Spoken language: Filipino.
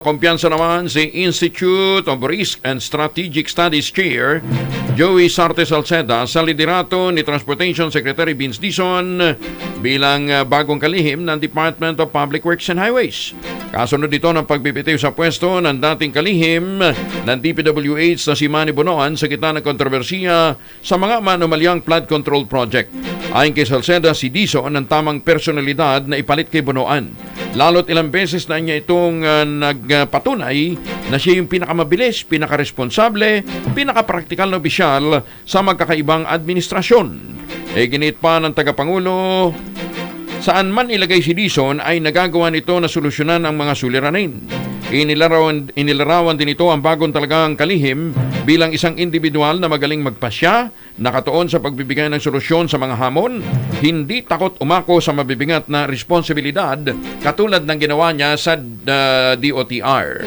Kumpiyansa naman si Institute of Risk and Strategic Studies Chair Joey Sarte Salceda sa liderato ni Transportation Secretary Vince Dizon bilang uh, bagong kalihim ng Department of Public Works and Highways. Kasunod dito ng pagbibitiw sa pwesto ng dating kalihim ng DPWH na si Manny Bonoan sa gitna ng kontrobersiya sa mga manomalyang flood control project. Ayon kay Salceda, si Dizon ang tamang personalidad na ipalit kay Bonoan. Lalo't ilang beses na niya itong uh, nagpatunay na siya yung pinakamabilis, pinakaresponsable, pinakapraktikal na opisyal sa magkakaibang administrasyon. E ginit pa ng tagapangulo, saan man ilagay si Dizon ay nagagawa nito na solusyonan ang mga suliranin. Inilarawan, inilarawan din ito ang bagong talagang kalihim bilang isang individual na magaling magpasya, nakatuon sa pagbibigay ng solusyon sa mga hamon, hindi takot umako sa mabibigat na responsibilidad katulad ng ginawa niya sa uh, DOTR.